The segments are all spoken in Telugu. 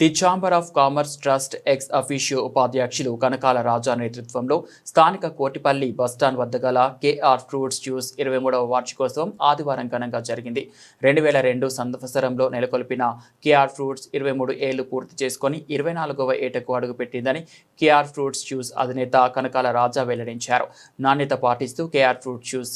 The chamber of commerce trust ex officio ఉపాధ్యక్షులు కనకాల రాజా నేతృత్వంలో స్థానిక కోటిపల్లి బస్టాండ్ వద్ద గల కేఆర్ ఫ్రూట్స్ జ్యూస్ ఇరవై మూడవ వార్షికోత్సవం ఆదివారం ఘనంగా జరిగింది. రెండు వేల రెండు సంవత్సరంలో నెలకొల్పిన కేఆర్ ఫ్రూట్స్ ఇరవై మూడు ఏళ్ళు పూర్తి చేసుకొని ఇరవై నాలుగవ ఏటకు అడుగుపెట్టిందని కేఆర్ ఫ్రూట్స్ జ్యూస్ అధినేత కనకాల రాజా వెల్లడించారు. నాణ్యత పాటిస్తూ కేఆర్ ఫ్రూట్ జ్యూస్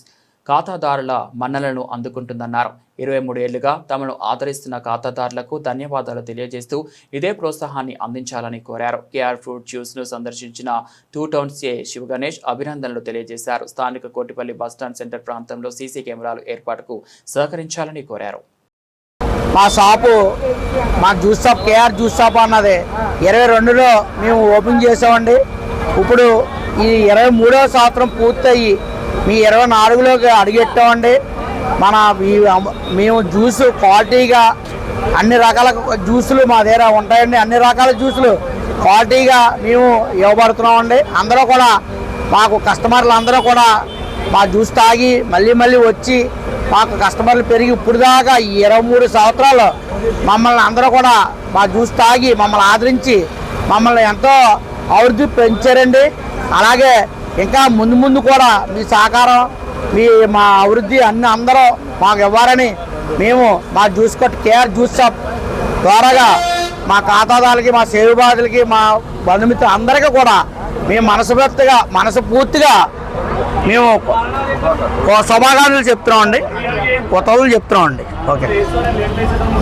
ఖాతాదారుల మన్నలను అందుకుంటుందన్నారు. ఇరవై మూడు ఏళ్ళుగా తమను ఆదరిస్తున్న ఖాతాదారులకు ధన్యవాదాలు తెలియజేస్తూ ఇదే ప్రోత్సాహాన్ని అందించాలని కోరారు. కేఆర్ ఫ్రూట్ జ్యూస్ను సందర్శించిన టూ టౌన్స్ ఏ శివగణేష్ అభినందనలు తెలియజేశారు. స్థానిక కోటిపల్లి బస్టాండ్ సెంటర్ ప్రాంతంలో సీసీ కెమెరాలు ఏర్పాటుకు సహకరించాలని కోరారు. మా షాపు మా juice shop KR juice shop అన్నది. ఇరవై రెండులో మేము ఓపెన్ చేసామండి. ఇప్పుడు ఈ ఇరవై మూడవ సంవత్సరం పూర్తయి మీ ఇరవై నాలుగులోకి అడుగెట్టామండి. మన మేము జ్యూస్ క్వాలిటీగా అన్ని రకాల జ్యూసులు మా దగ్గర ఉంటాయండి. అన్ని రకాల జ్యూసులు క్వాలిటీగా మేము ఇవ్వబడుతున్నామండి. అందరూ కూడా మాకు కస్టమర్లు అందరూ కూడా మా జ్యూస్ తాగి మళ్ళీ మళ్ళీ వచ్చి మాకు కస్టమర్లు పెరిగి ఇప్పుడు దాకా ఈ ఇరవై మూడు సంవత్సరాలు మమ్మల్ని అందరూ కూడా మా జ్యూస్ తాగి మమ్మల్ని ఆదరించి మమ్మల్ని ఎంతో అభివృద్ధి పెంచారండి. అలాగే ఇంకా ముందు ముందు కూడా మీ సహకారం మీ మా అభివృద్ధి అన్ని అందరూ మాకు ఇవ్వాలని మేము మా జ్యూస్ కొట్ కేఆర్ జ్యూస్ షాప్ ద్వారాగా మా ఖాతాదారులకి మా సేవబాధులకి మా బంధుమిత్రులు అందరికీ కూడా మేము మనసుగా మనసు పూర్తిగా మేము శుభాకాంక్షలు చెప్తున్నామండి. కొత్త చెప్తున్నామండి. ఓకే.